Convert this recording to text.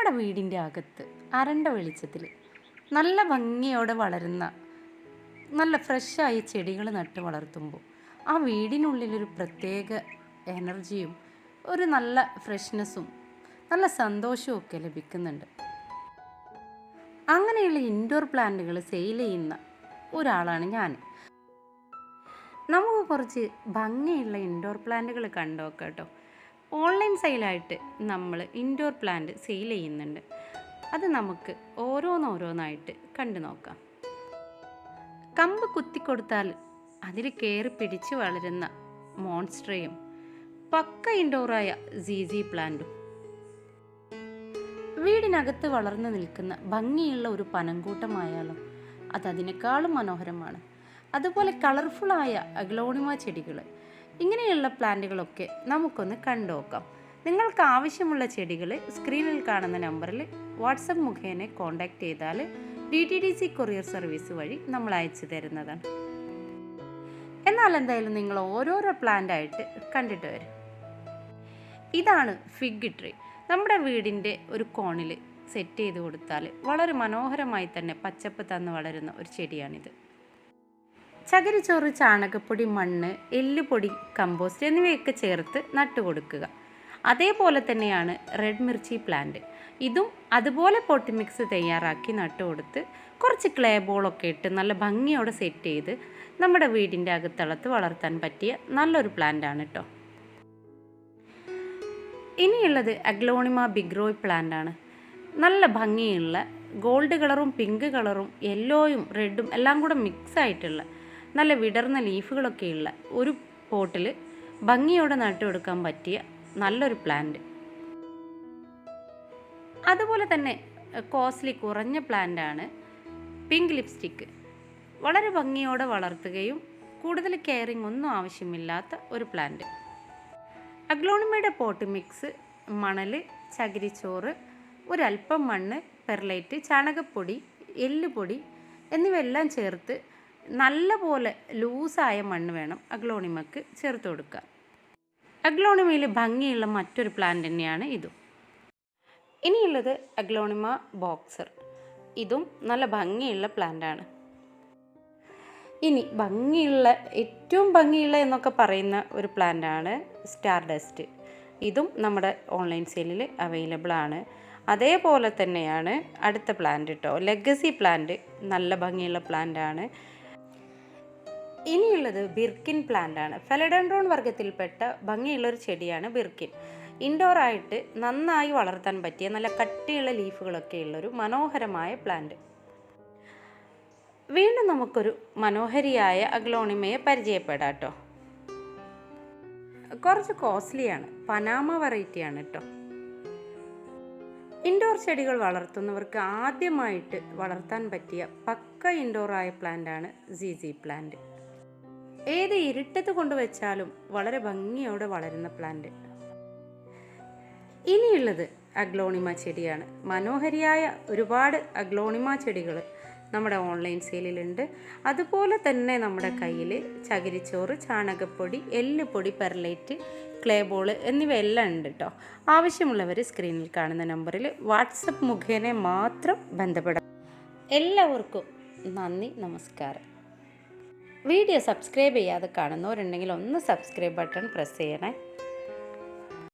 നമ്മുടെ വീടിന്റെ അകത്ത് അരണ്ട വെളിച്ചത്തിൽ നല്ല ഭംഗിയോടെ വളരുന്ന നല്ല ഫ്രഷായ ചെടികൾ നട്ട് വളർത്തുമ്പോൾ ആ വീടിനുള്ളിലൊരു പ്രത്യേക എനർജിയും ഒരു നല്ല ഫ്രഷ്നെസ്സും നല്ല സന്തോഷവും ഒക്കെ ലഭിക്കുന്നുണ്ട്. അങ്ങനെയുള്ള ഇൻഡോർ പ്ലാന്റുകൾ സെയിൽ ചെയ്യുന്ന ഒരാളാണ് ഞാൻ. നമുക്ക് കുറച്ച് ഭംഗിയുള്ള ഇൻഡോർ പ്ലാന്റുകൾ കണ്ടോക്കാം കേട്ടോ. ഓൺലൈൻ സെയിലായിട്ട് നമ്മൾ ഇൻഡോർ പ്ലാന്റ് സെയിൽ ചെയ്യുന്നുണ്ട്. അത് നമുക്ക് ഓരോന്നോരോന്നായിട്ട് കണ്ടു നോക്കാം. കമ്പ് കുത്തിക്കൊടുത്താൽ അതിൽ കയറി പിടിച്ച് വളരുന്ന മോൺസ്ട്രയും പക്ക ഇൻഡോറായ സീസി പ്ലാന്റും. വീടിനകത്ത് വളർന്നു നിൽക്കുന്ന ഭംഗിയുള്ള ഒരു പനങ്കൂട്ടമായാലും അത് അതിനേക്കാളും മനോഹരമാണ്. അതുപോലെ കളർഫുള്ളായ അഗ്ലോണിമ ചെടികൾ ഇങ്ങനെയുള്ള പ്ലാന്റുകളൊക്കെ നമുക്കൊന്ന് കണ്ടുനോക്കാം. നിങ്ങൾക്ക് ആവശ്യമുള്ള ചെടികൾ സ്ക്രീനിൽ കാണുന്ന നമ്പറിൽ വാട്സപ്പ് മുഖേന കോൺടാക്റ്റ് ചെയ്താൽ D T D C courier service വഴി നമ്മൾ അയച്ചു തരുന്നതാണ്. എന്നാൽ എന്തായാലും നിങ്ങൾ ഓരോരോ പ്ലാന്റ് ആയിട്ട് കണ്ടിട്ട് വരും. ഇതാണ് ഫിഗ് ട്രീ. നമ്മുടെ വീടിന്റെ ഒരു കോണിൽ സെറ്റ് ചെയ്ത് കൊടുത്താൽ വളരെ മനോഹരമായി തന്നെ പച്ചപ്പ് തന്ന് വളരുന്ന ഒരു ചെടിയാണിത്. ചകിരിച്ചോറ് ചാണകപ്പൊടി മണ്ണ് എല്ലുപൊടി കമ്പോസ്റ്റ് എന്നിവയൊക്കെ ചേർത്ത് നട്ടുകൊടുക്കുക. അതേപോലെ തന്നെയാണ് റെഡ് മിർച്ചി പ്ലാന്റ് ഇതും അതുപോലെ പൊട്ടി മിക്സ് തയ്യാറാക്കി നട്ടുകൊടുത്ത് കുറച്ച് ക്ലേ ബോളൊക്കെ ഇട്ട് നല്ല ഭംഗിയോടെ സെറ്റ് ചെയ്ത് നമ്മുടെ വീടിന്റെ അകത്തളത്ത് വളർത്താൻ പറ്റിയ നല്ലൊരു പ്ലാന്റാണ് കേട്ടോ ഇനിയുള്ളത് അഗ്ലോണിമ ബിഗ്രോയ് പ്ലാന്റ് ആണ്. നല്ല ഭംഗിയുള്ള ഗോൾഡ് കളറും പിങ്ക് കളറും യെല്ലോയും റെഡും എല്ലാം കൂടെ മിക്സ് ആയിട്ടുള്ള നല്ല വിടർന്ന ലീഫുകളൊക്കെയുള്ള ഒരു പോട്ടിൽ ഭംഗിയോടെ നട്ടുകൊടുക്കാൻ പറ്റിയ നല്ലൊരു പ്ലാന്റ് അതുപോലെ തന്നെ കോസ്റ്റ്ലി കുറഞ്ഞ പ്ലാന്റാണ് പിങ്ക് ലിപ്സ്റ്റിക്ക് വളരെ ഭംഗിയോടെ വളർത്തുകയും കൂടുതൽ കെയറിങ് ഒന്നും ആവശ്യമില്ലാത്ത ഒരു പ്ലാന്റ് അഗ്ലോണിമയുടെ പോട്ട് മിക്സ് മണൽ ചകിരിച്ചോറ് ഒരല്പം മണ്ണ് പെർലൈറ്റ് ചാണകപ്പൊടി എല്ലുപൊടി എന്നിവയെല്ലാം ചേർത്ത് നല്ല പോലെ ലൂസായ മണ്ണ് വേണം അഗ്ലോണിമക്ക് ചേർത്ത് കൊടുക്കുക അഗ്ലോണിമയിൽ ഭംഗിയുള്ള മറ്റൊരു പ്ലാന്റ് തന്നെയാണ് ഇതും. ഇനിയുള്ളത് അഗ്ലോണിമ ബോക്സർ. ഇതും നല്ല ഭംഗിയുള്ള പ്ലാന്റാണ് ഇനി ഭംഗിയുള്ള ഏറ്റവും ഭംഗിയുള്ള എന്നൊക്കെ പറയുന്ന ഒരു പ്ലാന്റാണ് സ്റ്റാർ ഡസ്റ്റ് ഇതും നമ്മുടെ ഓൺലൈൻ സെയിലിൽ അവൈലബിൾ ആണ്. അതേപോലെ തന്നെയാണ് അടുത്ത പ്ലാന്റ് കേട്ടോ ലെഗസി പ്ലാന്റ് നല്ല ഭംഗിയുള്ള പ്ലാന്റാണ് ഇനിയുള്ളത് ബിർക്കിൻ പ്ലാന്റ് ആണ് ഫെലഡൻഡ്രോൺ വർഗത്തിൽപ്പെട്ട ഭംഗിയുള്ളൊരു ചെടിയാണ് ബിർക്കിൻ. ഇൻഡോർ ആയിട്ട് നന്നായി വളർത്താൻ പറ്റിയ നല്ല കട്ടിയുള്ള ലീഫുകളൊക്കെ ഉള്ളൊരു മനോഹരമായ പ്ലാന്റ്. വീണ്ടും നമുക്കൊരു മനോഹരിയായ അഗ്ലോണിമയെ പരിചയപ്പെടാം കേട്ടോ കുറച്ച് കോസ്റ്റ്ലിയാണ് പനാമ വെറൈറ്റിയാണ് കേട്ടോ ഇൻഡോർ ചെടികൾ വളർത്തുന്നവർക്ക് ആദ്യമായിട്ട് വളർത്താൻ പറ്റിയ പക്ക ഇൻഡോർ ആയ സി സി പ്ലാന്റ് ഏത് ഇരുട്ടത്ത് കൊണ്ടുവച്ചാലും വളരെ ഭംഗിയോടെ വളരുന്ന പ്ലാന്റ് ഇനിയുള്ളത് അഗ്ലോണിമ ചെടിയാണ്. മനോഹരിയായ ഒരുപാട് അഗ്ലോണിമ ചെടികൾ നമ്മുടെ ഓൺലൈൻ സെയിലിലുണ്ട് അതുപോലെ തന്നെ നമ്മുടെ കയ്യിൽ ചകിരിച്ചോറ് ചാണകപ്പൊടി എല്ലുപൊടി പെർലൈറ്റ് ക്ലേ ബോൾ എന്നിവയെല്ലാം ഉണ്ട് കേട്ടോ ആവശ്യമുള്ളവർ സ്ക്രീനിൽ കാണുന്ന നമ്പറിൽ വാട്സപ്പ് മുഖേന മാത്രം ബന്ധപ്പെടാം. എല്ലാവർക്കും നന്ദി നമസ്കാരം. വീഡിയോ സബ്സ്ക്രൈബ് ചെയ്യാതെ കാണുന്നവരുണ്ടെങ്കിൽ ഒന്ന് സബ്സ്ക്രൈബ് ബട്ടൺ പ്രസ് ചെയ്യണേ.